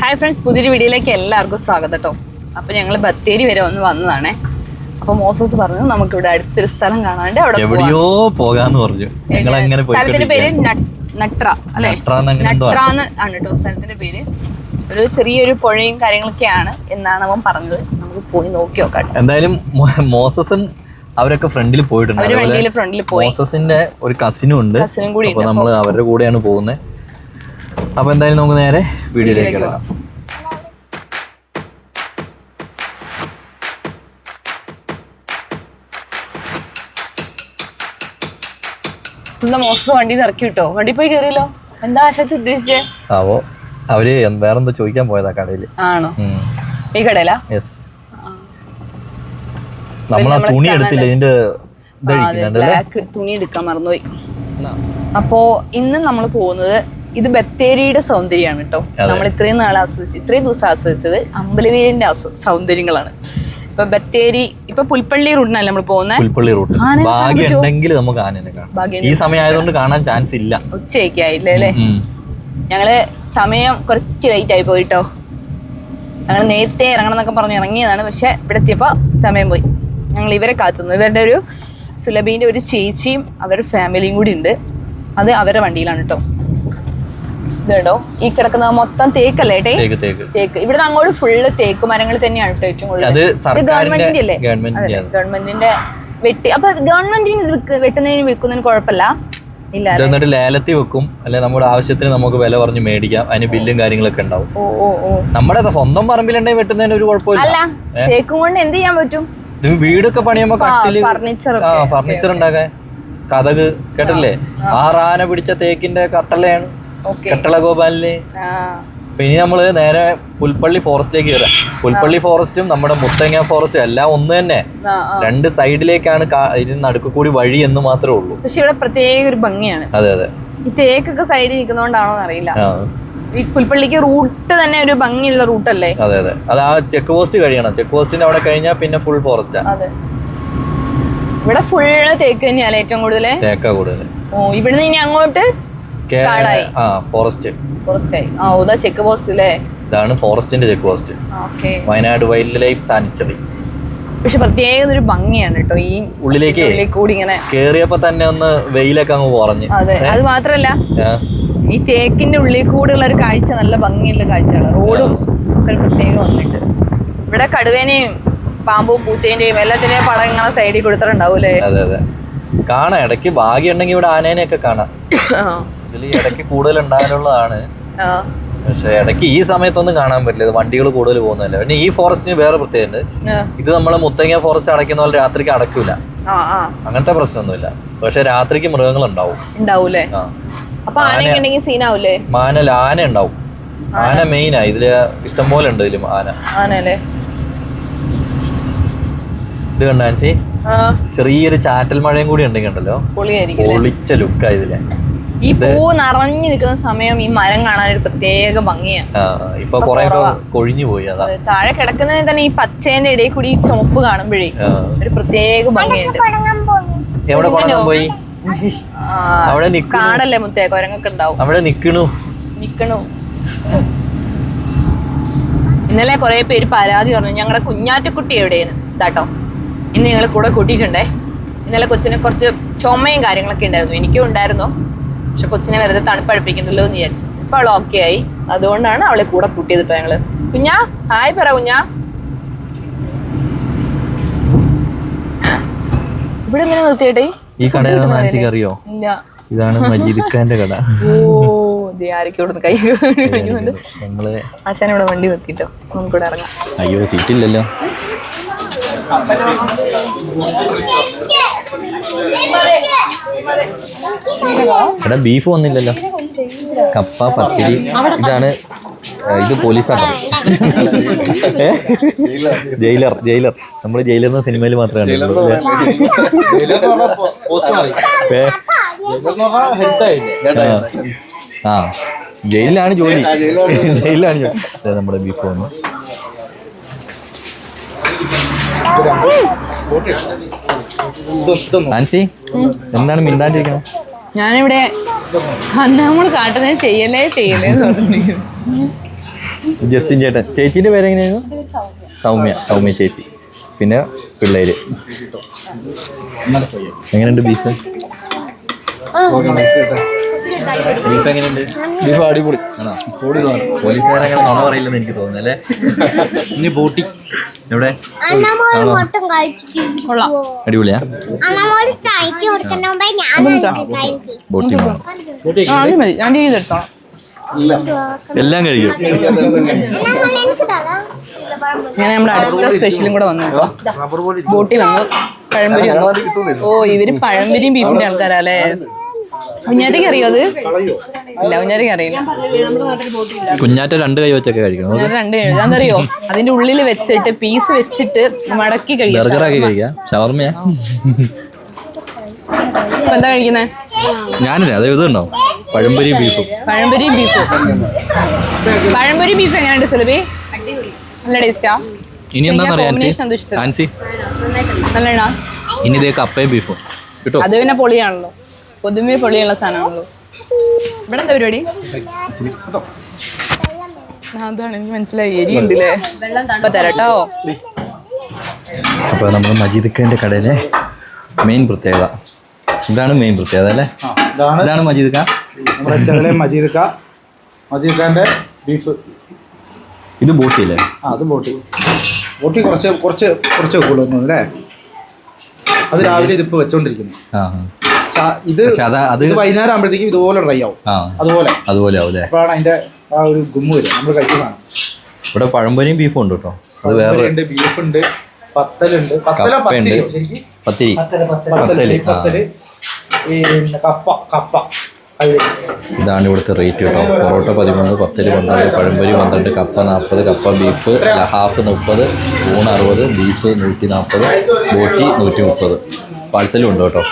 Hi friends പുതിയൊരു വീഡിയോയിലേക്ക് എല്ലാവർക്കും സ്വാഗതം കേട്ടോ. അപ്പോൾ ഞങ്ങൾ ബത്തേരി വരെ ഒന്ന് വന്നതാണേ. അപ്പോൾ മോസസ് പറഞ്ഞു നമുക്ക് ഇവിടെ അടുത്തൊരു സ്ഥലം കാണാണ്ട് അവിടെ. എവിടെയോ പോകാന്ന് പറഞ്ഞു. ഞങ്ങൾ അങ്ങനെ സ്ഥലത്തിന്റെ പേര് നട്ര അല്ലെ. നട്രാന്ന് ആണ് കേട്ടോ സ്ഥലത്തിന്റെ പേര്. ഒരു ചെറിയൊരു പുഴയും കാര്യങ്ങളൊക്കെയാണ് എന്നാണ് അവൻ പറഞ്ഞത്. നമുക്ക് പോയി നോക്കി നോക്കാം എന്തായാലും മോസസും അവരൊക്കെ ഫ്രണ്ടിൽ പോയിട്ടുണ്ട്. മോസസിന്റെ ഒരു കസിനും ഉണ്ട്. കസിനും കൂടി നമ്മൾ അവരുടെ കൂടെയാണ് പോകുന്നത്. അപ്പൊ എന്തായാലും നമുക്ക് നേരെ വീഡിയോയിലേക്ക് കിടക്കാം. മോസസ് വണ്ടി ഇറക്കി കിട്ടോ വണ്ടി പോയി കയറിയല്ലോ എന്താ ആശാത്തി ഉദ്ദേശിച്ചേ? അപ്പോ അവർ വേറെന്തോ ചോദിക്കാൻ പോയതാ കടയിൽ. ആണോ? ഈ കടയിലാ? യെസ് നമ്മൾ തുണി എടുത്തില്ല ഇതിന്റെ തുണി എടുക്കാൻ മറന്നുപോയി. അപ്പോ ഇന്ന് നമ്മൾ പോകുന്നത് ഇത് ബത്തേരിയുടെ സൗന്ദര്യമാണ് കേട്ടോ. നമ്മൾ ഇത്രയും നാൾ ആസ്വദിച്ച് ഇത്രയും ദിവസം ആസ്വദിച്ചത് അമ്പലവീരന്റെ സൗന്ദര്യങ്ങളാണ്. ഇപ്പൊ ബത്തേരി ഇപ്പൊ പുൽപ്പള്ളി റൂട്ടിനല്ലേ നമ്മൾ പോകുന്നത് പുൽപ്പള്ളി റൂട്ട്. ഭാഗ്യമുണ്ടെങ്കിൽ നമുക്ക് ആനനെ കാണാം. ഈ സമയമായതുകൊണ്ട് കാണാൻ ചാൻസ് ഇല്ല. ഉച്ചയൊക്കെ ആയില്ലേ അല്ലേ? ഞങ്ങൾ സമയം കുറച്ച് ലൈറ്റ് ആയി പോയിട്ടോ ഞങ്ങൾ നേരത്തെ ഇറങ്ങണം എന്നൊക്കെ പറഞ്ഞ് ഇറങ്ങിയതാണ് പക്ഷെ ഇവിടെ എത്തിയപ്പോൾ സമയം പോയി. ഞങ്ങൾ ഇവരെ കാത്തുന്നു. ഇവരുടെ ഒരു സുലഭീന്റെ ഒരു ചേച്ചിയും അവരുടെ ഫാമിലിയും കൂടി ഉണ്ട്. അത് അവരുടെ വണ്ടിയിലാണ് കേട്ടോ. ഇതുണ്ടോ ഈ കിടക്കുന്ന മൊത്തം തേക്കല്ലേ തേക്ക് തേക്ക്. തേക്ക്. ഇവിടെ അങ്ങോട്ട് ഫുള്ള് തേക്ക് മരങ്ങൾ തന്നെയാണ് കേട്ടോ ഏറ്റവും കൂടുതൽ. ഇത് ഗവൺമെന്റിന്റെ അല്ലേ? ഗവൺമെന്റിന്റെ വെട്ടി. അപ്പൊ ഗവൺമെന്റിന് ഇത് വെട്ടുന്നതിന് വിൽക്കുന്നതിന് കുഴപ്പമില്ല? ലേലത്തി എന്നിട്ട് ലേലത്തിൽ വെക്കും. അല്ലെ നമ്മുടെ ആവശ്യത്തിന് നമുക്ക് വില പറഞ്ഞ് മേടിക്കാം. അതിന് ബില്ലും കാര്യങ്ങളൊക്കെ ഉണ്ടാവും. നമ്മുടെ സ്വന്തം പറമ്പിലുണ്ടെങ്കിൽ വെട്ടുന്നതിന് ഒരു കുഴപ്പമില്ല. തേക്കും കൊണ്ട് എന്ത് ചെയ്യാൻ പറ്റും? ഇത് വീടൊക്കെ പണിയുമ്പോ കട്ടിൽ ഫർണിച്ചർ ഉണ്ടാകാൻ ഉണ്ടാക്കാൻ. കഥക് കേട്ടില്ലേ ആറാന പിടിച്ച തേക്കിന്റെ കട്ടളയാണ്. ഓക്കെ കട്ടള ഗോപാലിന് ഇനി നമ്മൾ നേരെ പുൽപ്പള്ളി ഫോറസ്റ്റിലേക്ക് കയറാം പുൽപ്പള്ളി ഫോറസ്റ്റും നമ്മുടെ മുത്തങ്ങ ഫോറസ്റ്റും എല്ലാം ഒന്ന് തന്നെ. രണ്ട് സൈഡിലേക്കാണ് ഇതിന് നടുക്ക് കൂടി വഴി എന്ന് മാത്രമേ ഉള്ളൂ. പക്ഷെ ഇവിടെ പ്രത്യേക ഒരു ഭംഗിയാണ്. അതെ അതെ. ഈ തേക്കൊക്കെ സൈഡിൽ നിൽക്കുന്നോണ്ടാണോ അറിയില്ല ഈ പുൽപ്പള്ളിക്ക് റൂട്ട് തന്നെ ഒരു ഭംഗിയുള്ള റൂട്ട് അല്ലേ അതെ അതെ. അത് ആ ചെക്ക് പോസ്റ്റ് കഴിയണം. ചെക്ക് പോസ്റ്റിന്റെ അവിടെ കഴിഞ്ഞാൽ പിന്നെ ഫുൾ ഫോറസ്റ്റാ അതെ. ഇവിടെ ഫുള്ള് തേക്ക് തന്നെയല്ലേ ഏറ്റവും കൂടുതൽ തേക്ക കൂടുതൽ ഓ ഇവിടുന്ന് ഇനി അങ്ങോട്ട് കാടായി. ആ ഫോറസ്റ്റ് ഫോറസ്റ്റ് ആ ഓതാ ചെക്ക് പോസ്റ്റ് അല്ലേ ഇതാണ് ഫോറസ്റ്റിന്റെ check post okay Wayanad wildlife sanctuary പക്ഷെ പ്രത്യേക ഒരു ഭംഗിയാണ് കേട്ടോ. ഈ ഉള്ളിലേക്ക് കൂടി ഇങ്ങനെ കേറിയപ്പോ തന്നെ ഒന്ന് വെയിലൊക്കെ അങ്ങ് കുറഞ്ഞു. അതെ അത് മാത്രല്ല. ഈ തേക്കിന്റെ ഉള്ളിൽ കൂടെയുള്ള ഒരു കാഴ്ച നല്ല ഭംഗിയുള്ള കാഴ്ചയാണ് റോഡും ഒക്കെ പ്രത്യേകം വന്നിട്ട്. ഇവിടെ കടുവേനെയും പാമ്പും പൂച്ചേന്റെയും എല്ലാത്തിന്റെയും പടം ഇങ്ങനെ സൈഡിൽ കൊടുത്തിട്ടുണ്ടാവൂലേ അതെ അതെ. കാണാം ഇടയ്ക്ക് ഭാഗ്യം ഉണ്ടെങ്കിൽ ഇവിടെ ആനേനെയൊക്കെ കാണാം. ഇതിൽ ഇടയ്ക്ക് കൂടുതൽ ഉണ്ടാകാനുള്ളതാണ്. പക്ഷെ ഇടയ്ക്ക് ഈ സമയത്തൊന്നും കാണാൻ പറ്റില്ല. വണ്ടികൾ കൂടുതൽ പോകുന്നതല്ല. പിന്നെ ഈ ഫോറസ്റ്റിന് വേറെ പ്രത്യേകതണ്ട് ഇത് നമ്മൾ മുത്തങ്ങ ഫോറസ്റ്റ് അടയ്ക്കുന്ന പോലെ രാത്രിക്ക് അടയ്ക്കൂല. ആ അങ്ങനത്തെ പ്രശ്നമൊന്നുമില്ല. പക്ഷെ രാത്രിക്ക് മൃഗങ്ങൾ ഉണ്ടാവും മാനൽ ആന ഉണ്ടാവും ആന. മെയിനാ. ഇതിൽ ഇഷ്ടം പോലെ ഉണ്ട് ഇതിലും ആന. ആനല്ലേ ഇത് കണ്ടാൻസി ചെറിയൊരു ചാറ്റൽ മഴയും കൂടി ഉണ്ടെങ്കിൽ ഉണ്ടല്ലോ. പൊളിച്ച ലുക്കാ ഇതിലെ. ഈ പൂ നിറഞ്ഞു നിൽക്കുന്ന സമയം ഈ മരം കാണാൻ ഒരു പ്രത്യേക ഭംഗിയാണ് ആ ഇപ്പൊ കൊറേ കൊഴിഞ്ഞു പോയി അതാ. താഴെ കിടക്കുന്നതിന് തന്നെ ഈ പച്ചേന്റെ ഇടയിൽ കൂടി ഈ ചുമപ്പ് കാണുമ്പോഴേ ഒരു പ്രത്യേക ഭംഗിയുണ്ട്. എവിടെ പോയി? അവിടെ നിക്കണു. കാടല്ലേ മുത്തേ കൊരങ്ങൊക്കെ ഉണ്ടാവും. അവിടെ നിക്കണു. നിക്കണു. ഇന്നലെ കുറെ പേര് പരാതി പറഞ്ഞു ഞങ്ങളുടെ കുഞ്ഞാറ്റക്കുട്ടി എവിടെയാണ്? ഇതാട്ടോ. ഇന്ന് ഞങ്ങൾ കൂടെ കൂട്ടിയിട്ടുണ്ടേ. ഇന്നലെ കൊച്ചിന് കുറച്ച് ചുമയും കാര്യങ്ങളൊക്കെ ഉണ്ടായിരുന്നു. എനിക്കും ഉണ്ടായിരുന്നു. പക്ഷെ കൊച്ചിനെ വെറുതെ തണുപ്പടുപ്പിക്കണ്ടല്ലോ എന്ന് വിചാരിച്ചു. ഇപ്പൊ അവൾ ഓക്കെ ആയി. അതുകൊണ്ടാണ് അവളെ കൂടെ കൂട്ടിയതിട്ടോ ഞങ്ങൾ. കുഞ്ഞാ ഹായ് പറ കുഞ്ഞാ. ഇവിടെ എങ്ങനെ നിർത്തിയിട്ടെ? ഈ കട നാൻസിക്ക് അറിയോ? ഇല്ല. ഇതാണ് മജീദ് ഖാന്റെ കട. ഓ ദേ ആരൊക്കെ കൈ പിടിക്കുന്നുണ്ട് നമ്മൾ ആശാൻ ഇവിടെ വണ്ടി നിർത്തിയിട്ടോ നമുക്കിവിടെ ഇറങ്ങാം. അയ്യോ സീറ്റില്ലല്ലോ ഇവിടെ ബീഫ് വന്നില്ലല്ലോ. കപ്പ പത്തിരി ഇതാണ് ഇത് പോലീസ് ഏ? Jailer jailer. നമ്മൾ ജയിലർ എന്ന സിനിമയിൽ മാത്രമേ? ആ. ജയിലിലാണ് ജോലി. ജയിലിലാണ് ജോലി. നമ്മുടെ ബീഫ് വന്നു. ആൻസി എന്താണ് മിണ്ടാണ്ടിരിക്കുന്നത് ഞാനിവിടെ നമ്മൾ കാട്ടുന്നത് ചെയ്യലേ ചെയ്യലേ എന്ന് പറഞ്ഞിരിക്കുന്നു. ജസ്റ്റിൻ ചേട്ടൻ. ചേച്ചിന്റെ പേരെങ്ങനെയായിരുന്നു? സൗമ്യ. സൗമ്യ ചേച്ചി. പിന്നെ പിള്ളേര്. എങ്ങനെയുണ്ട് ബീഫ്? ബീഫ് എങ്ങനെയുണ്ട്? ബീഫ് അടിപൊളി. ആണോ? പോലീസുകാരങ്ങനെ നുണ പറയില്ലെന്ന് എനിക്ക് തോന്നുന്നു അല്ലേ? ഇനി ബോട്ടി. എവിടെ? അന്നമോൾ മൊത്തം കഴിച്ചിട്ട് കൊള്ളാം. അടിപൊളിയാ? എല്ലാം കഴിക്കും. ഞാൻ നമ്മുടെ അടുത്ത സ്പെഷ്യലും കൂടെ വന്നു ബോട്ടി വന്നു. പഴംപൊരി വന്നു. ഓ ഇവർ പഴംപൊരിയും ബീഫിന്റെ ആൾക്കാരല്ലേ കുഞ്ഞാറ്റയ്ക്ക് അറിയോ അത്? ഇല്ല കുഞ്ഞാറ്റയ്ക്ക് അറിയില്ല. കുഞ്ഞാറ്റ രണ്ട് കൈ വെച്ചൊക്കെ കഴിക്കണം. രണ്ട് കൈ അതറിയോ? അതിന്റെ ഉള്ളിൽ വെച്ചിട്ട് പീസ് വെച്ചിട്ട് മടക്കി കഴിക്കാം ബർഗറാക്കി കഴിക്കാം? ഷവർമ്മയാ ഇപ്പൊ എന്താ കഴിക്കുന്നേ? ഞാനില്ല? അത് ഇതുണ്ടോ? പഴംപൊരി ബീഫും. പഴംപൊരിയും ബീഫും. പഴംപൊരി ബീഫ് എങ്ങനെയുണ്ട് സുലഭി? നല്ല ടേസ്റ്റാ? ഇനി എന്താണെന്നറിയാം നല്ലതാ ഇനി ഇതേ കപ്പയും ബീഫും. കിട്ടോ? അത് പിന്നെ പൊളിയാണല്ലോ. പൊതുവെ പൊളിയുള്ള സാധനമാണല്ലോ ഇവിടെ എന്താ പരിപാടി അതാണ് എനിക്ക് മനസ്സിലായി. എരിയുണ്ട് അല്ലേ അപ്പൊ തരട്ടോ. അപ്പോൾ നമ്മൾ മജീദ് കടയിലെ മെയിൻ പ്രത്യേകത. ഇതാണ് മെയിൻ പ്രത്യേകത അല്ലേ? ഇതാണ് ഇതാണ് മജീദ് ഖാൻ നമ്മുടെ ചെറിയ മജീദ് ഖാ മജീദ് ബീഫ് ഇത് ബോട്ടിയല്ലേ ആ അത് ബോട്ടി. ബോട്ടി കുറച്ച് കുറച്ച് കുറച്ച് വെക്കുള്ളൂ അല്ലേ? അത് രാവിലെ ഇതിപ്പോ വെച്ചോണ്ടിരിക്കുന്നു. ആ. ഇത് അത് വൈകുന്നേരം ആകുമ്പോഴത്തേക്കും ഇതുപോലെ ഡ്രൈ ആവും. അതുപോലെ. അതുപോലെ ആവും അല്ലേ? അപ്പോഴാണ് അതിന്റെ ആ ഒരു ഗുമ്മു വരും നമ്മൾ കഴിക്കുന്നതാണ് ഇവിടെ പഴംപൊരിയും ബീഫും ഉണ്ട് കേട്ടോ. അത് വേറെ ഉണ്ട് ബീഫ് ഉണ്ട് പത്തലുണ്ട് പത്തല പത്തിരി. പത്തിരി. പത്തൽ കപ്പ കപ്പ. ഇതാണ് ഇവിടുത്തെ റേറ്റ് കേട്ടോ. പൊറോട്ട പതിമൂന്ന് പത്തൽ പന്ത്രണ്ട് പഴംപൊരി പന്ത്രണ്ട് കപ്പ നാൽപ്പത് കപ്പ ബീഫ് ഹാഫ് മുപ്പത് ഊണ് അറുപത് ബീഫ് നൂറ്റി നാൽപ്പത് ബോട്ടി നൂറ്റി മുപ്പത് പാഴ്സലും ഉണ്ട് കേട്ടോ.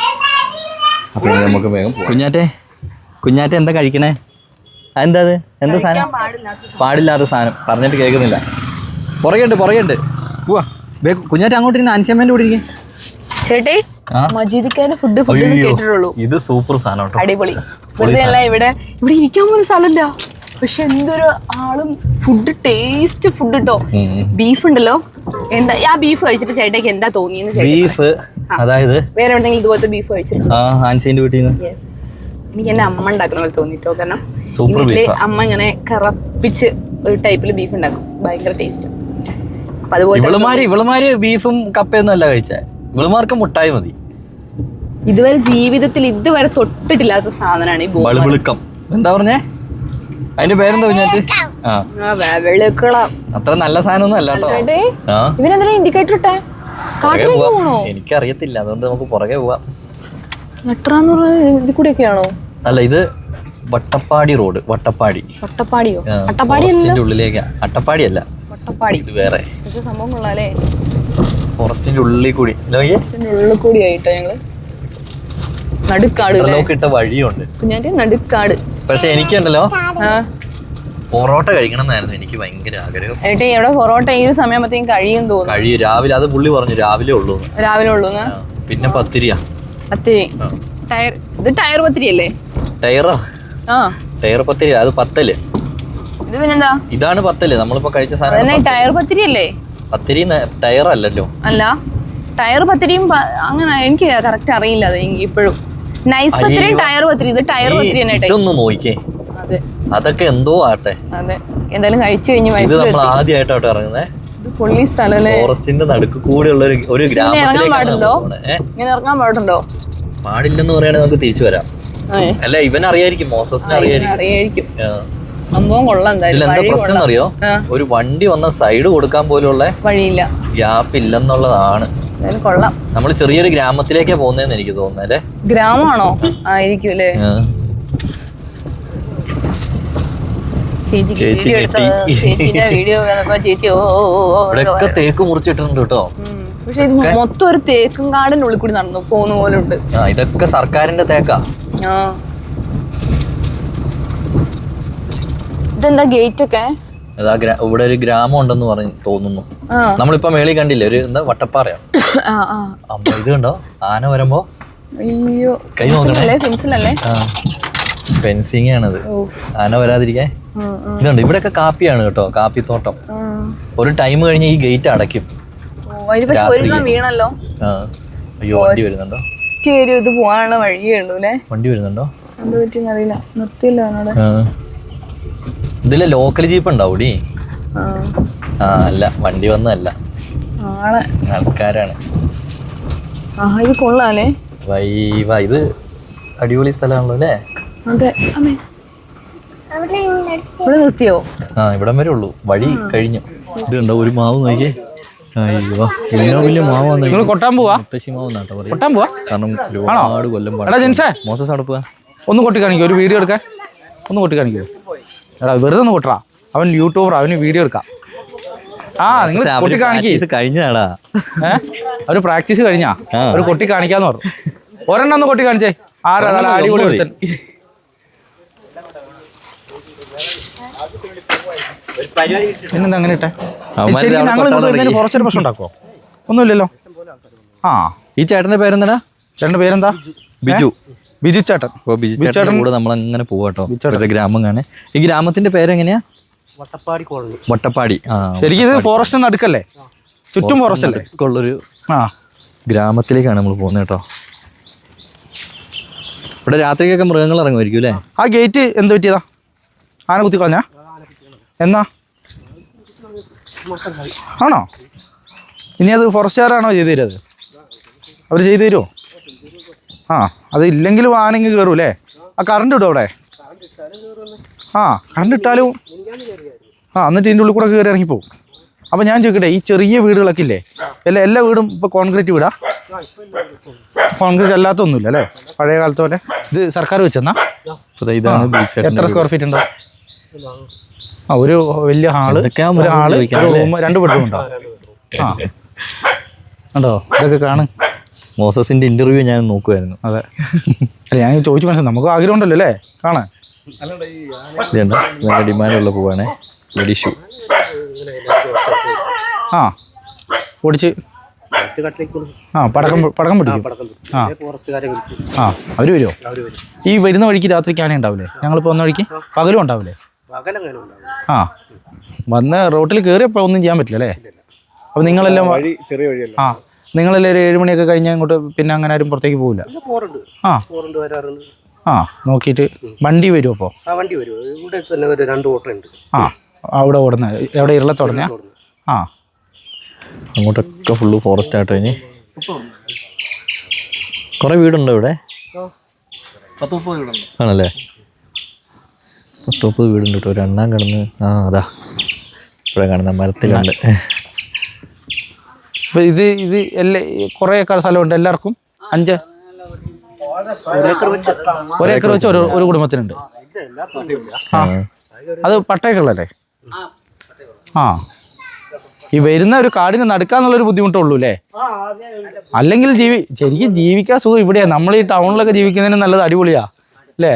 അപ്പോൾ നമുക്ക് വേഗം കുഞ്ഞാറ്റെ കുഞ്ഞാറ്റെ എന്താ കഴിക്കണേ? എന്താ അത്? എന്താ സാധനം? പാടില്ലാത്ത സാധനം. പറഞ്ഞിട്ട് കേൾക്കുന്നില്ല. പുറകെയുണ്ട് പുറകെയുണ്ട്. പോവാ. കുഞ്ഞാറ്റ അങ്ങോട്ട് ഇരുന്ന് അൻസിയമ്മേന്റെ കൂടെ ഇരിക്കേ. ചേട്ടേ ഫുഡ് ഫുഡ് കേട്ടിട്ടുള്ളൂ. ഇത് സൂപ്പർ സാധനം അടിപൊളി. ഇവിടെ ഇവിടെ ഇരിക്കാൻ പോലും സ്ഥലമില്ല. പക്ഷെ എന്തൊരു ആളും ഫുഡ് ടേസ്റ്റ് ഫുഡ് കിട്ടോ. ബീഫ് ഉണ്ടല്ലോ. എന്താ ആ ബീഫ് കഴിച്ചപ്പോ ചേട്ടയ്ക്ക് എന്താ തോന്നിയെന്ന് ബീഫ് അതായത്? വേറെ എവിടെയെങ്കിലും ഇതുപോലത്തെ ബീഫ് കഴിച്ചിട്ടുണ്ട്? വീട്ടിൽ നിന്ന്. എനിക്ക് എന്റെ അമ്മ ഉണ്ടാക്കുന്ന പോലെ തോന്നിട്ടോ. കാരണം വീട്ടിൽ അമ്മ ഇങ്ങനെ കറപ്പിച്ച് ഒരു ടൈപ്പിൽ ബീഫ് ഉണ്ടാക്കും. ഭയങ്കര ടേസ്റ്റ് അപ്പൊ അതുപോലെ ഇവളുമാര് ബീഫും കപ്പയൊന്നും അല്ല കഴിച്ചേ. ഇവളുമാർക്ക് മുട്ടായി മതി. ഇതുവരെ ജീവിതത്തിൽ ഇതുവരെ തൊട്ടിട്ടില്ലാത്ത സാധനമാണ് ഈ ബളുബിളുക്കം എന്താ പറഞ്ഞേ? അതിന്റെ പേരെന്താ കുഞ്ഞാറ്റ്? ആ. വെളുക്കളം അത്ര നല്ല സാധനമൊന്നും അല്ല കേട്ടോ. ആ. ഇവനെന്തായാലും ഇൻഡിക്കേറ്റർ ഇട്ടെ? പുറകെ കാട്ടിലേക്ക് പോവാം. പോകണോ എനിക്കറിയത്തില്ല. അതുകൊണ്ട് നമുക്ക് പുറകെ പോവാം. ഇത് കൂടെയൊക്കെയാണോ? അല്ല ഇത് വട്ടപ്പാടി റോഡ്. വട്ടപ്പാടി. വട്ടപ്പാടിയോ? ആ, വട്ടപ്പാടി ഫോറസ്റ്റിന്റെ ഉള്ളിലേക്കാ. അട്ടപ്പാടി അല്ല. വട്ടപ്പാടി. ഇത് വേറെ. പക്ഷെ സംഭവം കൊള്ളാലേ. ഫോറസ്റ്റിന്റെ ഉള്ളിൽ കൂടി. നോക്കിയേ ഇതിന്റെ ഉള്ളിൽ കൂടി ആയിട്ടോ ഞങ്ങൾ? നടുക്കാട് അല്ലേ? വഴിയുണ്ട്. നടുക്കാട്. പക്ഷെ എനിക്കുണ്ടല്ലോ. പൊറോട്ട കഴിക്കണം എന്നായിരുന്നു എനിക്ക് ഭയങ്കര ആഗ്രഹം. ഏട്ടി എവിടെ പൊറോട്ട ഈ ഒരു സമയം കഴിയും തോന്നുന്നു. കഴിയും. രാവിലെ അത് പുള്ളി പറഞ്ഞു രാവിലെ ഉള്ളൂ രാവിലെ ഉള്ളൂന്ന് പിന്നെ പത്തിരിയാ. പത്തിരി. ടയർ ഇത് ടയർ പത്തിരി അല്ലേ ടയറോ? ആ. ടയർ പത്തിരി അത് പത്തൽ. ഇത് പിന്നെന്താ? ഇതാണ് പത്തൽ. നമ്മളിപ്പോ കഴിച്ച സാധനം ടയർ പത്തിരി അല്ലേ പത്തിരി ടയർ അല്ലല്ലോ അല്ല ടയർ പത്തിരിയും അങ്ങനെ എനിക്ക് കറക്റ്റ് അറിയില്ല അത് എനിക്ക് ഇപ്പോഴും. നൈസ് ടയർ പത്തിരി ഇത് ടയർ പത്തിരി തന്നെ ഇതൊന്ന് നോക്കിക്കേ. അതൊക്കെ എന്തോ ആട്ടെ. അതെ. എന്തായാലും കഴിച്ചു കഴിഞ്ഞ് ഇത് നമ്മൾ ആദ്യമായിട്ടോട്ട് പൊള്ളി സ്ഥലം ഫോറസ്റ്റിന്റെ നടുക്ക് കൂടെയുള്ള ഒരു ഇറങ്ങാൻ പാടുണ്ടോ? ഇങ്ങനെ പാടുണ്ടോ? പാടില്ലെന്ന് പറയുകയാണെങ്കിൽ നമുക്ക് തിരിച്ചു വരാം. അല്ല ഇവൻ അറിയായിരിക്കും. മോസസിന് അറിയായിരിക്കും. സംഭവം കൊള്ളാം എന്താ പ്രശ്നം അറിയോ ഒരു വണ്ടി വന്ന സൈഡ് കൊടുക്കാൻ പോലുള്ള വഴിയില്ല. ഗ്യാപ്പ് ഇല്ലെന്നുള്ളതാണ്. എന്തായാലും കൊള്ളാം. നമ്മൾ ചെറിയൊരു ഗ്രാമത്തിലേക്കാ പോകുന്നതെന്ന് എനിക്ക് തോന്നുന്നല്ലേ ഗ്രാമമാണോ ആയിരിക്കും അല്ലേ ഇവിടെയൊക്കെ തേക്ക് മുറിച്ചിട്ടുണ്ട് കേട്ടോ. പക്ഷെ ഇത് മൊത്തം ഒരു തേക്കും കാടിന്റെ ഉള്ളിൽ കൂടി നടന്നു പോകുന്ന പോലെ ഉണ്ട് ഇതൊക്കെ സർക്കാരിന്റെ തേക്കാ. ഇതെന്താ ഗേറ്റ് ഒക്കെ ഇവിടെ ഒരു ഗ്രാമം ഉണ്ടെന്ന് പറഞ്ഞു തോന്നുന്നു. നമ്മളിപ്പോ മേളി കണ്ടില്ലേ? ഒരു എന്താ വട്ടപ്പാറയാണ്. അപ്പൊ ഇത് കണ്ടോ? ആന വരുമ്പോ അയ്യോ കൈ നോക്കണേ. ആ, ഫെൻസിങ് ആണത് ആന വരാതിരിക്കാൻ. ഇതുണ്ട്. ഇവിടെയൊക്കെ കാപ്പിയാണ് കേട്ടോ കാപ്പിത്തോട്ടം. തോട്ടം ഒരു ടൈം കഴിഞ്ഞ് ഈ ഗേറ്റ് അടയ്ക്കും. വീണല്ലോ? അയ്യോ വണ്ടി വരുന്നുണ്ടോ? ഒരു ഇത് പോകാനുള്ള വഴിയേ ഉള്ളൂ അല്ലേ? വണ്ടി വരുന്നുണ്ടോ? എന്ത് പറ്റിയെന്നറിയില്ല. നിർത്തിയില്ല അവനോട് ഇതിലെ ലോക്കൽ ജീപ്പ് ഉണ്ടാവൂടി? ആ. അല്ല വണ്ടി വന്നതല്ല. ആളെ. ആൾക്കാരാണ്. ആ ഇത് കൊള്ളാലേ വൈ വാ ഇത് അടിപൊളി സ്ഥലമാണല്ലോ അല്ലേ? അതെ. അമ്മേ. ഇവിടെ നിർത്തിയോ? ആ ഇവിടം വരെ ഉള്ളൂ. വഴി കഴിഞ്ഞു. ഇത് കണ്ടോ ഒരു മാവ് നോക്കിയേ. അയ്യോ. വലിയ നിങ്ങൾ കൊട്ടാൻ പോവാ? മുത്തശ്ശി മാവ് എന്നാട്ടോ പറയും കൊട്ടാൻ പോവാ? കാരണം ഒരുപാട് കൊല്ലം എടാ ജിൻസേ. മോസസ് ഒന്ന് കൊട്ടി കാണിക്കോ. ഒരു വീഡിയോ എടുക്കാൻ. ഒന്ന് കൊട്ടി കാണിക്കോ. എടാ വെറുതെ ഒന്ന് കൊട്ടറാ. അവൻ യൂട്യൂബർ അവന് വീഡിയോ എടുക്കാം. ആ നിങ്ങൾ കൊട്ടി കാണിക്കേ. കഴിഞ്ഞാടാ അവർ പ്രാക്ടീസ് കഴിഞ്ഞാ. ഒരു കൊട്ടി കാണിക്കാന്ന് പറഞ്ഞു. ഒരെണ്ണം ഒന്ന് കൊട്ടി കാണിച്ചേ. ആരാ? അടിപൊളി. ഒരുത്തൻ. പിന്നെന്താ അങ്ങനെ ഇട്ടെ? ഞങ്ങൾ. കുറച്ചൊരു പ്രശ്നം ഉണ്ടാക്കുമോ ഒന്നുമില്ലല്ലോ. ആ. ഈ ചേട്ടന്റെ പേരെന്താ ചേട്ടന്റെ പേരെന്താ? ബിജു. ബിജു ചേട്ടൻ. ബിജു ചേട്ടൻ. കൂടെ നമ്മൾ അങ്ങനെ പോവാട്ടോ ഗ്രാമം കാണേ. ഈ ഗ്രാമത്തിന്റെ പേരെങ്ങനെയാ? വട്ടപ്പാടി ആ ശരിക്കും ഇത് ഫോറസ്റ്റ് നടുക്കല്ലേ ചുറ്റും ഫോറസ്റ്റ് അല്ലേ? ഉള്ളൊരു ആ. ഗ്രാമത്തിലേക്കാണ് നമ്മൾ പോകുന്നത് കേട്ടോ. ഇവിടെ രാത്രിക്കൊക്കെ മൃഗങ്ങൾ ഇറങ്ങുമായിരിക്കും അല്ലേ? ആ ഗേറ്റ് എന്ത് പറ്റിയതാ? ആന കുത്തി കളഞ്ഞ? എന്നാ? ആണോ? ഇനി അത് ഫോറസ്റ്റുകാരാണോ ചെയ്തു തരുന്നത് അവർ ചെയ്തു തരുമോ ആ അത് ഇല്ലെങ്കിലും ആനെങ്കിൽ കയറൂലേ ആ കറണ്ട് ഇടും അവിടെ? ആ കറണ്ട് ഇട്ടാലും ആ എന്നിട്ട് ഇതിന്റെ ഉള്ളിൽ കൂടെ കയറി ഇറങ്ങിപ്പോവും അപ്പോൾ ഞാൻ ചോദിക്കട്ടെ ഈ ചെറിയ വീടുകളൊക്കെ ഇല്ലേ? എല്ലാ എല്ലാ വീടും ഇപ്പോൾ കോൺക്രീറ്റ് വീടാ? കോൺക്രീറ്റ് അല്ലാത്തൊന്നുമില്ല അല്ലേ? പഴയ കാലത്തെ പോലെ. ഇത് സർക്കാർ വെച്ചെന്നാ? ഇതാണ് ബീച്ച് എത്ര സ്ക്വയർ ഫീറ്റ് ഉണ്ടോ? ആ ഒരു വലിയ ഹാൾ ഒരു ഹാൾ റൂം രണ്ട് ബെഡ്റൂം ഉണ്ടോ? ആ. ഉണ്ടോ ഇതൊക്കെ കാണും. മോസസിന്റെ ഇന്റർവ്യൂ ഞാൻ നോക്കുമായിരുന്നു അതെ. അല്ല ഞാൻ ചോദിച്ചു മനസ്സിലായി. നമുക്ക് ആഗ്രഹം ഉണ്ടല്ലോ അല്ലേ? കാണാൻ. ഡിമാൻഡ് ഉള്ള ഡിമാൻഡുള്ള പൂവാണേ. ലഡിഷു ആ. ഓടിച്ച് ആ പടക്കം പടക്കം പിടിക്കും. ആ. ആ അവർ വരുമോ ഈ വരുന്ന വഴിക്ക് രാത്രിക്ക് ആന ഉണ്ടാവില്ലേ? ഞങ്ങളിപ്പോൾ വന്ന വഴിക്ക് പകലും ഉണ്ടാവില്ലേ? ആ. വന്ന് റോട്ടിൽ കയറിയപ്പോൾ ഒന്നും ചെയ്യാൻ പറ്റില്ല അല്ലേ? അപ്പോൾ നിങ്ങളെല്ലാം ആ. നിങ്ങളെല്ലാം ഒരു ഏഴുമണിയൊക്കെ കഴിഞ്ഞാൽ ഇങ്ങോട്ട് പിന്നെ അങ്ങനെ ആരും പുറത്തേക്ക് പോകില്ല ആ. ആ നോക്കിയിട്ട് വണ്ടി വരുമോ അപ്പോൾ ആ വണ്ടി വരുമോ ഇവിടെ തന്നെ രണ്ട് ഓട്ടോ ഉണ്ട് ആ. അവിടെ ഓടുന്ന എവിടെ ഇറളത്തോടുന്ന ആ. അങ്ങോട്ടൊക്കെ ഫുള്ള് ഫോറസ്റ്റ് ആട്ടോ ഇനി. കുറെ വീടുണ്ടോ ഇവിടെ? പത്ത് മുപ്പത് വീടുണ്ട്. ആണല്ലേ? പത്ത് മുപ്പത് വീടുണ്ട് കേട്ടോ. ഒരു എണ്ണാൻ കിടന്ന്. ആ അതാ. ഇവിടെ കാണുന്ന മരത്തിലുണ്ട്. അപ്പോൾ ഇത് ഇത് എല്ലാ കുറേ സ്ഥലമുണ്ട് എല്ലാവർക്കും? അഞ്ച്? ഒരേക്കർ വെച്ച് ഒരു ഒരു കുടുംബത്തിനുണ്ട്. ആ അത് പട്ടയക്കുള്ളല്ലേ ആ. ഈ വരുന്ന ഒരു കാടിന് നടക്കാന്നുള്ളൊരു ബുദ്ധിമുട്ടുള്ളൂ അല്ലേ അല്ലെങ്കിൽ ജീവി ശരിക്കും ജീവിക്കാൻ സുഖം ഇവിടെയാണ് നമ്മൾ ഈ ടൗണിലൊക്കെ ജീവിക്കുന്നതിന് നല്ലത് അടിപൊളിയാ. അല്ലേ?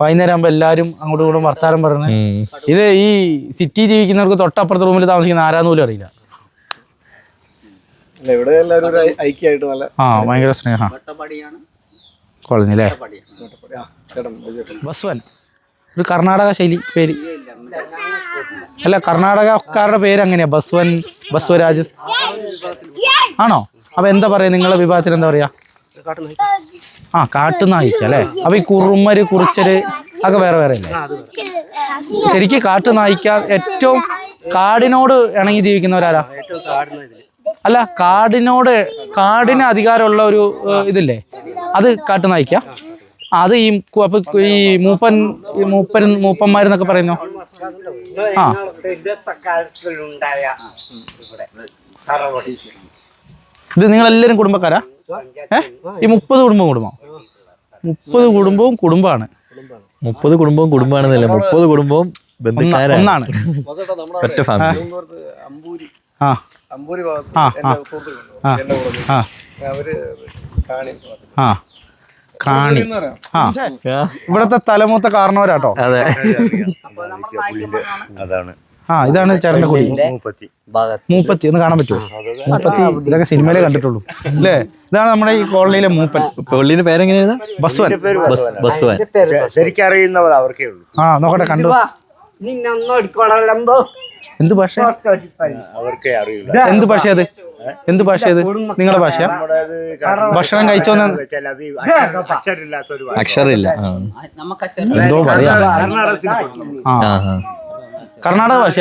വൈകുന്നേരം ആകുമ്പോൾ എല്ലാവരും അങ്ങോട്ടും ഇങ്ങോട്ടും വർത്താനം പറഞ്ഞ്. ഇത് ഈ സിറ്റി ജീവിക്കുന്നവർക്ക് തൊട്ടപ്പുറത്തെ റൂമിൽ താമസിക്കുന്ന ആരാന്ന് പോലും അറിയില്ല. ആ ഭയങ്കര സ്നേഹ. കോളനി അല്ലേ? ബസ്വൻ ഒരു കർണാടക ശൈലി പേര്. അല്ല കർണാടകക്കാരുടെ പേര് അങ്ങനെയാ ബസ്വൻ ബസ്വരാജ്? ആണോ? അപ്പൊ എന്താ പറയാ നിങ്ങളെ വിഭാഗത്തിൽ എന്താ പറയാ ആ കാട്ടുനായിക്ക അല്ലേ? അപ്പൊ ഈ കുറുമര് കുറിച്ചര് ഒക്കെ വേറെ വേറെ അല്ലേ? ശരിക്ക് കാട്ടുനായിക്ക ഏറ്റവും കാടിനോട് ഇണങ്ങി ജീവിക്കുന്നവരാരാ? അല്ല കാടിനോട് കാടിന് അധികാരമുള്ള ഒരു ഇതില്ലേ? അത് കാട്ടുനായിക്ക. അത് ഈ ഈ മൂപ്പൻ മൂപ്പൻ മൂപ്പന്മാരെന്നൊക്കെ പറയുന്നു? ഇത് നിങ്ങളെല്ലാവരും കുടുംബക്കാരാ? ഏ? ഈ മുപ്പത് കുടുംബം കുടുംബം. മുപ്പത് കുടുംബവും കുടുംബമാണ്. മുപ്പത് കുടുംബവും കുടുംബമാണെന്നല്ല മുപ്പത് കുടുംബവും ബന്ധുക്കാരാണ്. ഒന്നാണ്. ഒറ്റ ഫാമിലി. അമ്പൂരി ഭാഗത്ത് അവർ കാണി. ആ. ഇവിടത്തെ തലമൂത്ത കാരണവരാട്ടോ. അതെ. അതാണ്. ആ ഇതാണ് ചേട്ടന്റെ കുടി മൂപ്പത്തി. മൂപ്പത്തി ഒന്ന് കാണാൻ പറ്റുമോ? മൂപ്പത്തി ഇതൊക്കെ സിനിമയിലേ കണ്ടിട്ടുള്ളൂ. അല്ലേ? ഇതാണ് നമ്മുടെ ഈ കോളനിയിലെ മൂപ്പൻ. പുള്ളിന്റെ പേരെങ്ങനെയാണ് ബസ്വൻ. ബസ് ബസ് വാൻ ശരിക്കും അറിയുന്നവർ അവർക്കേ ഉള്ളൂ. ആ നോക്കട്ടെ കണ്ടു. എന്ത് പക്ഷേ അവർക്കേ അറിയില്ല. എന്ത് പക്ഷേ അത്? എന്ത് ഭാഷ ഇത്? നിങ്ങളുടെ ഭാഷ ഭക്ഷണം കഴിച്ചോ അക്ഷരില്ല എന്തോ? പറയാ. കർണാടക ഭാഷ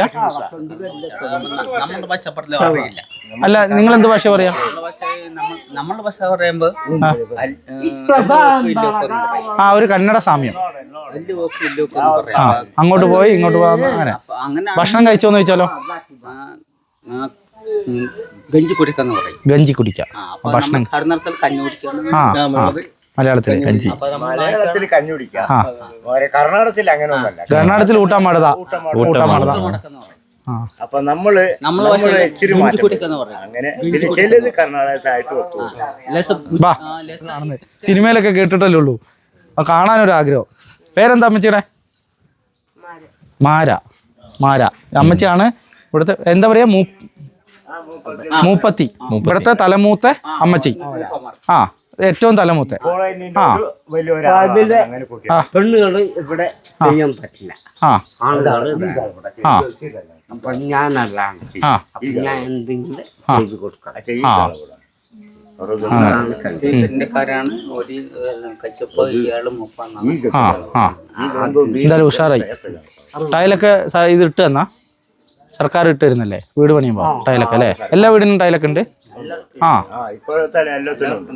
അല്ല നിങ്ങൾ എന്ത് ഭാഷ പറയാ? നമ്മളുടെ ഭാഷ പറയുമ്പോ ആ. ഒരു കന്നഡ സാമ്യം. അങ്ങോട്ട് പോയി ഇങ്ങോട്ട് പോകാൻ അങ്ങനെ. ഭക്ഷണം കഴിച്ചോന്ന് ചോദിച്ചാലോ? ഗഞ്ചി കുടിക്കാന്ന് പറയും. ഗഞ്ചി കുടിക്കാം. കർണാടകത്തിൽ കഞ്ഞി മലയാളത്തിൽ ഗഞ്ചി. മലയാളത്തിൽ കഞ്ഞി കുടിക്കാം. കർണാടകത്തിൽ അങ്ങനെ കർണാടകത്തിൽ ഊട്ടാൻ പാടതാ. ഊട്ടാൻ പാടതാ. അപ്പൊ നമ്മൾ നമ്മളെ ഇച്ചിരി അങ്ങനെ ചിലത് കർണാടകത്തായിട്ട് സിനിമയിലൊക്കെ കേട്ടിട്ടല്ലേ ഉള്ളൂ. കാണാനൊരു ആഗ്രഹം പേരെന്താ അമ്മച്ചിയുടെ? മാര. മാര. അമ്മച്ചിയാണ് ഇവിടുത്തെ എന്താ പറയാ? മൂ മൂപ്പത്തി. ഇവിടുത്തെ തലമൂത്ത അമ്മച്ചി. ആ ഏറ്റവും തലമൂത്ത. ആ. പെണ്ണുകൾ ഇവിടെ ചെയ്യാൻ പറ്റില്ല. അപ്പൊ ഞാനല്ല ഞാൻ എന്തെങ്കിലും ചെയ്തു കൊടുക്കണം? എന്തായാലും ഉഷാറായി. ടൈലൊക്കെ ഇത് ഇട്ട് തന്നാ? സർക്കാർ ഇട്ട് തരുന്നല്ലേ വീട് പണിയുമ്പോ? ടൈലൊക്കെ അല്ലേ? എല്ലാ വീടിനും ടൈലൊക്കെ ഉണ്ട്? ആ.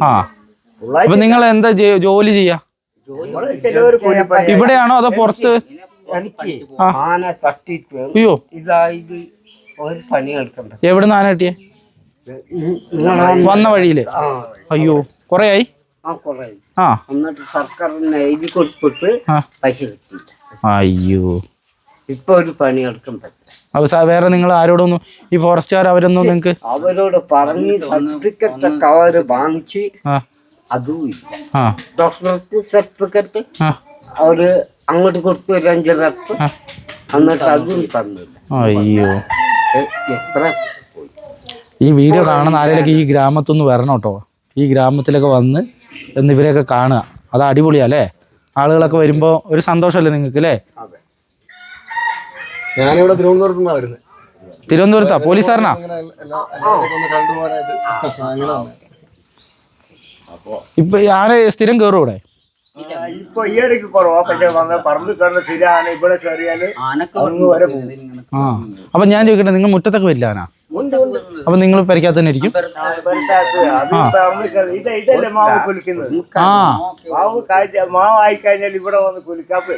ആ. അപ്പൊ നിങ്ങൾ എന്താ ജോലി ചെയ്യാ? ഇവിടെയാണോ അതോ പുറത്ത്. ആന അയ്യോ. എവിടെ നിന്ന് കിട്ടിയേ? വന്ന വഴിയിൽ? അയ്യോ കൊറേ ആയി ആ കുറെ ആ. എന്നിട്ട് സർക്കാരിന് എഴുതി കൊടുത്തിട്ട്. പൈസ അയ്യോ. ഇപ്പൊ ഒരു പണി പറ്റില്ല. വേറെ നിങ്ങൾ ആരോടൊന്നും ഈ ഫോറസ്റ്റുകാർ അവരൊന്നും നിങ്ങൾക്ക് അവരോട് പറഞ്ഞ് സർട്ടിഫിക്കറ്റ് ഒക്കെ അവർ വാങ്ങിച്ച് ആ. അതും ഇല്ല. ആ. ഡോക്ടർക്ക് സർട്ടിഫിക്കറ്റ് ആ. അവർ അങ്ങോട്ട് കൊടുത്തു ഒരു അഞ്ച് ലക്ഷം എന്നിട്ട് അതും തന്നില്ല. അയ്യോ. എ- എത്ര പോയി. ഈ വീഡിയോ കാണുന്ന ആരെയൊക്കെ ഈ ഗ്രാമത്തൊന്ന് വരണം കേട്ടോ. ഈ ഗ്രാമത്തിലൊക്കെ വന്ന് എന്നിവരെയൊക്കെ കാണുക. അത് അടിപൊളിയാ അല്ലേ? ആളുകളൊക്കെ വരുമ്പോൾ ഒരു സന്തോഷമല്ലേ നിങ്ങൾക്ക് അല്ലേ? ഞാനിവിടെ തിരുവനന്തപുരത്ത്? നിന്നാണ് വരുന്നത് തിരുവനന്തപുരത്താ പോലീസുകാരനാ ഇപ്പൊ ആരെ സ്ഥിരം കയറും ഇവിടെ? ഇപ്പൊ ഈ ഇടയ്ക്ക് കുറവാ. പക്ഷെ വന്ന പറമ്പ് കയറുന്ന സ്ഥിരമാണ് ഇവിടെ കയറിയാൽ ആനക്ക് വരെ പോകും. ആ. അപ്പൊ ഞാൻ ചോദിക്കട്ടെ നിങ്ങൾ മുറ്റത്തൊക്കെ വരില്ലാനാ അപ്പൊ നിങ്ങൾ പരിക്കാത്ത തന്നെ ഇരിക്കും? ആ, മാവ് കുലിക്കുന്നത്? ആ. മാവ് കാഴ്ച മാവ് ആയി കഴിഞ്ഞാൽ ഇവിടെ വന്ന് കുലിക്കാപ്പ്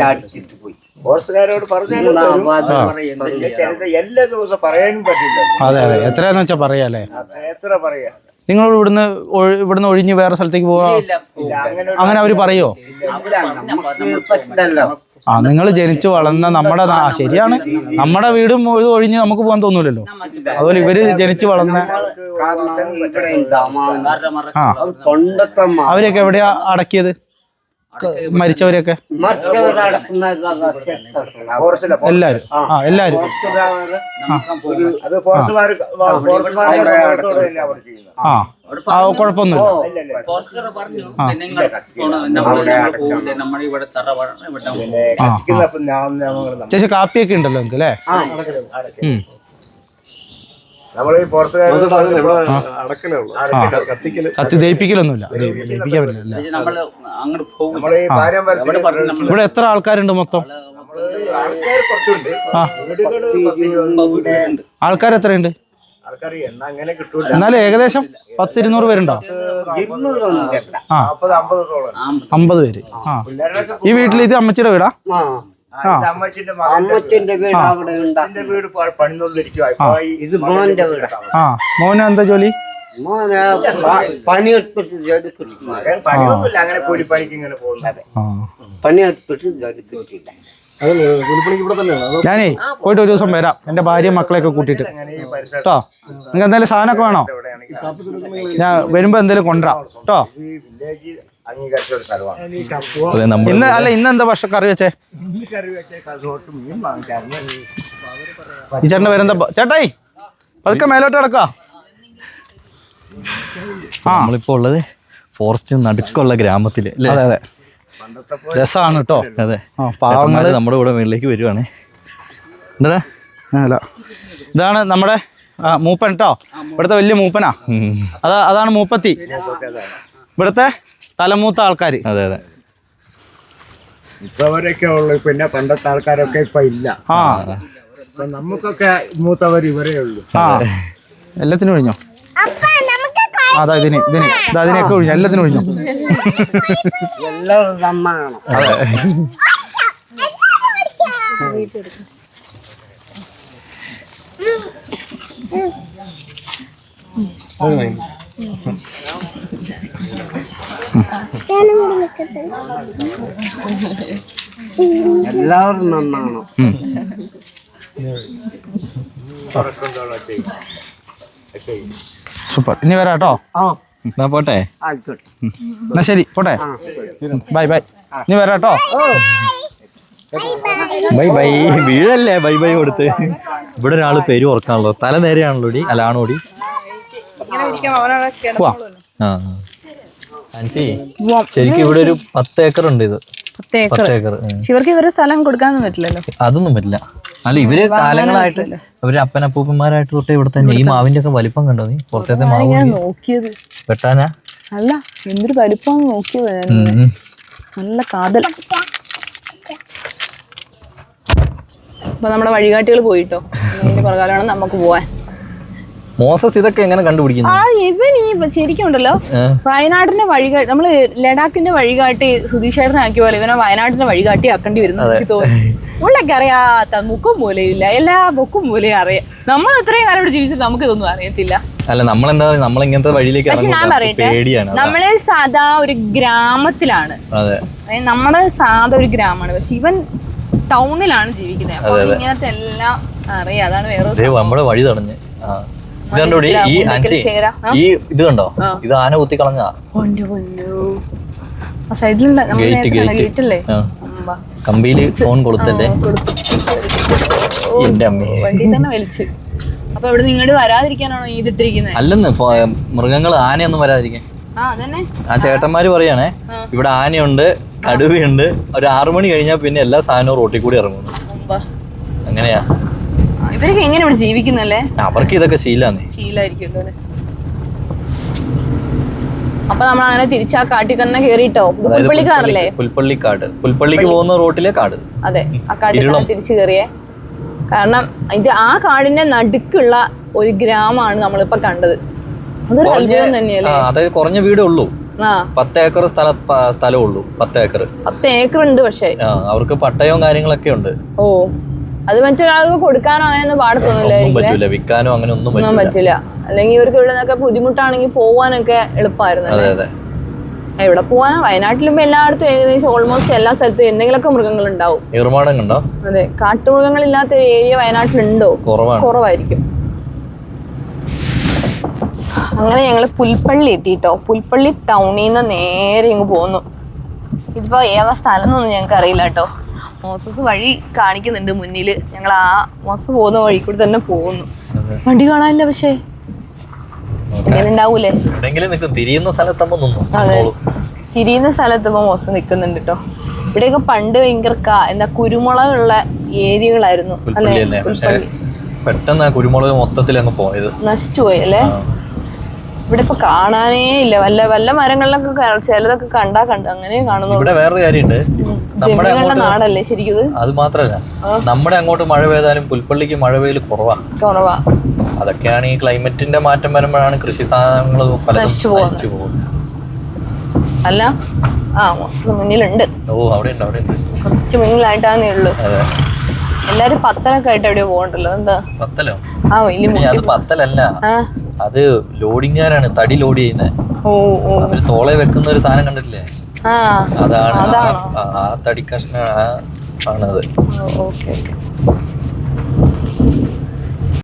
ചാടിച്ചിട്ട് പോയി. ഫോറസ്റ്റുകാരോട് പറഞ്ഞാലും എല്ലാ ദിവസം പറയാനും പറ്റില്ല. അതെ അതെ. എത്രയാന്ന് വെച്ചാ പറയാല്ലേ? എത്ര പറയാ? നിങ്ങൾ ഇവിടുന്ന് ഇവിടുന്ന് ഒഴിഞ്ഞ് വേറെ സ്ഥലത്തേക്ക് പോവാ? അങ്ങനെ അവർ പറയോ? ആ നിങ്ങൾ ജനിച്ചു വളർന്ന നമ്മുടെ ആ, ശരിയാണ്. നമ്മുടെ വീടും ഇത് ഒഴിഞ്ഞ് നമുക്ക് പോകാൻ തോന്നൂലല്ലോ. അതുപോലെ ഇവർ ജനിച്ചു വളർന്ന ആ. അവരൊക്കെ എവിടെയാ അടക്കിയത്? മരിച്ചവരെയൊക്കെ? എല്ലാരും. ആ എല്ലാരും. ആ. ആ. കുഴപ്പമൊന്നുമില്ല. ചേച്ചി കാപ്പിയൊക്കെ ഉണ്ടല്ലോ നിങ്ങൾക്ക് അല്ലേ ഉം. നമ്മൾ ഈ പുറത്തുകാർ കത്തി ദയിപ്പിക്കലൊന്നുമില്ല ദയിപ്പിക്കാൻ പറ്റില്ല ഇവിടെ എത്ര ആൾക്കാരുണ്ട് മൊത്തം? ആൾക്കാർ എത്രയുണ്ട്? എന്നാലും ഏകദേശം പത്തിരുന്നൂറ് പേരുണ്ടോ? ആ അമ്പത് പേര്. ആ. ഈ വീട്ടിൽ ഇത് അമ്മച്ചിയുടെ വീടാ? അമ്മച്ചിന്റെ വീട്. അവിടെ ഉണ്ട്. എന്റെ വീട് ഈ ഇത് മോന്റെ വീട്. ആ. മോന് എന്താ ജോലി? മോനെ പണിയെടുത്തിട്ട് ജോലി മകൻ പണിയൊന്നുമില്ല അങ്ങനെ കൂലിപ്പണിക്ക് ഇങ്ങനെ പോകുന്നത് ആ. പണിയെടുത്തിട്ട് ജോലി കിട്ടില്ല ഞാനേ പോയിട്ട് ഒരു ദിവസം വരാം. എന്റെ ഭാര്യ മക്കളെയൊക്കെ കൂട്ടിയിട്ട്. അങ്ങനെ ഈ പരിസരത്ത് കേട്ടോ നിങ്ങൾക്ക് എന്തായാലും സാധനമൊക്കെ വേണോ? ഞാൻ വരുമ്പോ എന്തായാലും കൊണ്ടുവരാം. കേട്ടോ? അംഗീകരിച്ച. ഒരു സ്ഥലമാണ് ഇന്ന് അല്ല ഇന്ന് എന്താ ഭക്ഷണം കറി വെച്ചേ? കറി വെച്ച കസോട്ട് മീൻ ഈ ചേട്ടന്റെ പേരെന്താ? ചേട്ടായി പതുക്കെ മേലോട്ട് കിടക്കാം. ആ. നമ്മളിപ്പോ ഉള്ളത് ഫോറസ്റ്റ് നടുക്കുള്ള ഗ്രാമത്തിൽ അതെ അതെ. രസമാണ് കേട്ടോ അതെ. ആ പാവങ്ങൾ. നമ്മുടെ കൂടെ മേളിലേക്ക് വരുവാണ്. എന്താ ഇതാണ് നമ്മുടെ മൂപ്പൻ കേട്ടോ ഇവിടുത്തെ വലിയ മൂപ്പനാ. അതാ അതാണ് മൂപ്പത്തി. ഇവിടുത്തെ തലമൂത്ത ആൾക്കാർ അതെ അതെ. ഇപ്പവരൊക്കെ ഉള്ളു. പിന്നെ പണ്ടത്തെ ആൾക്കാരൊക്കെ ഇപ്പൊ ഇല്ല. ആ. ഇപ്പൊ നമുക്കൊക്കെ മൂത്തവർ ഇവരേ ഉള്ളൂ. ആ. എല്ലാത്തിനും ഒഴിഞ്ഞോ? അപ്പ നമുക്ക് ആ, അതാ ഇതിന് ഇതിന്. ഇതാ ഇതിനൊക്കെ ഒഴിഞ്ഞു? എല്ലാത്തിനും ഒഴിഞ്ഞു? എല്ലാം നന്നാകണം എല്ലാവരും നന്നാണോ സൂപ്പർ. ഇനി വരാം കേട്ടോ ആ. എന്നാ പോട്ടെ? എന്നാ ശരി പോട്ടെ. Bye bye. ഇനി വരാം കേട്ടോ ബൈ ബൈ. വീഴല്ലേ? ബൈ ബൈ കൊടുത്ത്. ഇവിടെ ഒരാൾ പേര് ഓർക്കാണല്ലോ തല നേരെയാണല്ലോ ഇരിക്കാം. അവനവിടെ കിടന്നോളൂല്ലോ. ആ. ആൻസി ശരിക്കും ഇവിടെ ഒരു പത്ത് ഏക്കർ ഉണ്ട് ഇത്. പത്ത് ഏക്കർ ഇവർക്ക് ഇവരെ സ്ഥലം കൊടുക്കാനൊന്നും പറ്റില്ലല്ലോ. അതൊന്നും പറ്റില്ല. അല്ല ഇവർ കാലങ്ങളായിട്ട് അവർ അപ്പനപ്പൂപ്പന്മാരായിട്ട് തൊട്ട് ഇവിടെ തന്നെ ഈ മാവിന്റെ ഒക്കെ വലിപ്പം കണ്ടോ നീ? പുറത്തേത്തെ മാവ് നോക്കിയത്. വെട്ടാനാ? അല്ല എന്തൊരു വലിപ്പം നോക്കിയത് നല്ല കാതൽ. അപ്പൊ നമ്മുടെ വഴികാട്ടികൾ പോയിട്ടോ? പ്രകാരമാണ് നമുക്ക് പോവാൻ. മോസസ് ഇതൊക്കെ എങ്ങനെ കണ്ടുപിടിക്കുന്നു? ആ ഇവൻ ഈ ശരിക്കും ഉണ്ടല്ലോ. വയനാടിന്റെ വഴികാട്ടി നമ്മൾ ലഡാക്കിന്റെ വഴികാട്ടി സുധീഷേട്ടനെ ആക്കിയ പോലെ ഇവനെ വയനാടിന്റെ വഴികാട്ടി ആക്കേണ്ടി വരുന്നു എനിക്ക് തോന്നി ഉള്ളൊക്കെ അറിയാത്ത മുക്കും മൂലയില്ല ഇല്ല. എല്ലാ മുക്കും മൂലയും അറിയാം. നമ്മൾ ഇത്രയും കാലം ഇവിടെ ജീവിച്ചത് നമുക്ക് ഇതൊന്നും അറിയത്തില്ല. അല്ല നമ്മളെന്താ നമ്മൾ ഇങ്ങനത്തെ വഴിയിലേക്ക് പക്ഷെ ഞാൻ പറയട്ടെ. നമ്മൾ സാധാ ഒരു ഗ്രാമത്തിലാണ്. നമ്മുടെ സാധാ ഒരു ഗ്രാമമാണ്. പക്ഷെ ഇവൻ ടൗണിലാണ് ജീവിക്കുന്നത്. അപ്പൊ ഇങ്ങനത്തെ എല്ലാം അറിയാം. അതാണ് വേറെ നമ്മുടെ വഴി തടഞ്ഞ്. ആ. ഇത് കണ്ടോടി ഈ ആൻസി. ഈ ഇത് കണ്ടോ? ഇത് ആന കുത്തി കളഞ്ഞാ. ആ സൈഡിലുള്ള നമ്മൾ ഗേറ്റ് ഗേറ്റ്. കമ്പിയിൽ ഫോൺ കൊളുത്തല്ലേ എന്റെ അമ്മേ. വണ്ടി തന്നെ വലിച്ച്. അപ്പൊ ഇവിടെ നിങ്ങോട്ട് വരാതിരിക്കാനാണോ ഇതിട്ടിരിക്കുന്നത് അല്ലെന്ന് മൃഗങ്ങൾ ആനയൊന്നും വരാതിരിക്കാൻ. ആ ചേട്ടന്മാര് പറയാണേ ഇവിടെ ആനയുണ്ട് കടുവയുണ്ട്. ഒരു ആറു മണി കഴിഞ്ഞാൽ പിന്നെ എല്ലാ സാധനവും റോട്ടിൽ കൂടി ഇറങ്ങുന്നു. അങ്ങനെയാ. ഇവരൊക്കെ എങ്ങനെ ഇവിടെ ജീവിക്കുന്നല്ലേ അവർക്ക് ഇതൊക്കെ ശീലാന്നേ. ശീലായിരിക്കുമല്ലോ അല്ലേ? അപ്പൊ നമ്മൾ അങ്ങനെ തിരിച്ചാ കാട്ടിൽ തന്നെ കേറിട്ടോ ഇത് അതായത് പുൽപ്പള്ളിക്കാറല്ലേ പുൽപ്പള്ളിക്കാട് പുൽപ്പള്ളിക്ക് പോകുന്ന റോട്ടിലെ കാട്. അതെ ആ കാട്ടിൽ തന്നെ ഇരുളം. തിരിച്ചു കയറിയേ കാരണം ഇത് ആ കാടിന്റെ നടുക്കുള്ള ഒരു ഗ്രാമമാണ് നമ്മളിപ്പോ കണ്ടത്. അതൊരു അത്ഭുതം ആ, തന്നെയല്ലേ അതായത് കുറഞ്ഞ വീടേ ഉള്ളൂ. ആ. പത്ത് ഏക്കർ സ്ഥല സ്ഥലമുള്ളൂ സ്ഥലമേ ഉള്ളൂ. പത്ത് ഏക്കർ. പത്ത് ഏക്കർ ഉണ്ട് പക്ഷേ അവർക്ക് പട്ടയവും കാര്യങ്ങളൊക്കെ ഉണ്ട്. ഓ. അത് മറ്റൊരാൾക്ക് കൊടുക്കാനോ അങ്ങനെയൊന്നും പറ്റില്ല വിൽക്കാനോ അങ്ങനെ ഒന്നും പറ്റില്ല അല്ലെങ്കിൽ ഇവർക്ക് ഇവിടെ നിന്നൊക്കെ ബുദ്ധിമുട്ടാണെങ്കിൽ പോവാനൊക്കെ എളുപ്പമായിരുന്നു എവിടെ പോവാനാ? വയനാട്ടിലും എല്ലായിടത്തും ഏകദേശം ഓൾമോസ്റ്റ് എല്ലാ സ്ഥലത്തും എന്തെങ്കിലുമൊക്കെ മൃഗങ്ങൾ ഉണ്ടാവും അതെ. കാട്ടുമൃഗങ്ങൾ ഇല്ലാത്ത ഏരിയ വയനാട്ടിലുണ്ടോ? കുറവായിരിക്കും. അങ്ങനെ ഞങ്ങൾ പുൽപ്പള്ളി എത്തിട്ടോ. പുൽപ്പള്ളി ടൗണിൽ നിന്ന് നേരെ ഇങ്ങ് പോന്നു. ഇതിപ്പോ ഏതാ സ്ഥലം എന്നൊന്നും ഞങ്ങൾക്ക് അറിയില്ല കേട്ടോ. മോസസ് വഴി കാണിക്കുന്നുണ്ട് മുന്നിൽ ഞങ്ങൾ ആ മോസസ് പോകുന്ന വഴി കൂടി തന്നെ പോകുന്നു. വണ്ടി കാണാനില്ല പക്ഷേ. ഉണ്ടാവൂലേ? തിരിയുന്ന തിരിയുന്ന സ്ഥലത്ത് ഇപ്പൊ മോസം നിക്കുന്നുണ്ട് കേട്ടോ ഇവിടെയൊക്കെ പണ്ട് ഭയങ്കര എന്താ കുരുമുളകുള്ള ഏരിയകളായിരുന്നു. അല്ലെ? പെട്ടെന്ന് കുരുമുളക് മൊത്തത്തിൽ അങ്ങ് പോയത്. നശിച്ചു പോയി അല്ലേ. ഇവിടെ ഇപ്പൊ കാണാനേ ഇല്ല. വല്ല വല്ല മരങ്ങളിലൊക്കെ ചിലതൊക്കെ കണ്ടാ കണ്ടു അങ്ങനെ കാണുന്നു ഇവിടെ വേറൊരു കാര്യമുണ്ട്. നമ്മുടെ നാടല്ലേ ശരിക്കും അത് മാത്രല്ല. നമ്മുടെ അങ്ങോട്ട് മഴ പെയ്താലും പുൽപ്പള്ളിക്ക് മഴ പെയ്യൽ കുറവാ. കുറവാ. അതൊക്കെയാണ് ഈ ക്ലൈമറ്റിന്റെ മാറ്റം വരുമ്പോഴാണ് കൃഷി സാധനങ്ങൾ നശിച്ചു. അല്ല? ആ മോശം മുന്നിലുണ്ട്. ഓ അവിടെ ഉണ്ട് അവിടെ ഉണ്ട് കുറച്ച് മുന്നിലായിട്ടാന്നേ ഉള്ളൂ. അതെ. എല്ലാരും പത്തനൊക്കെ ആയിട്ട് എവിടെയോ പോകണ്ടല്ലോ എന്താ? പത്തലോ? ആ വലിയ അത് പത്തലല്ല. അത് ലോഡിങ്ങാരാണ് തടി ലോഡ് ചെയ്യുന്നത്. അവർ തോളെ വെക്കുന്ന ഒരു സാധനം കണ്ടിട്ടില്ലേ? അതാണ് ആ- തടി കഷ്ണ ആണത്. Okay okay.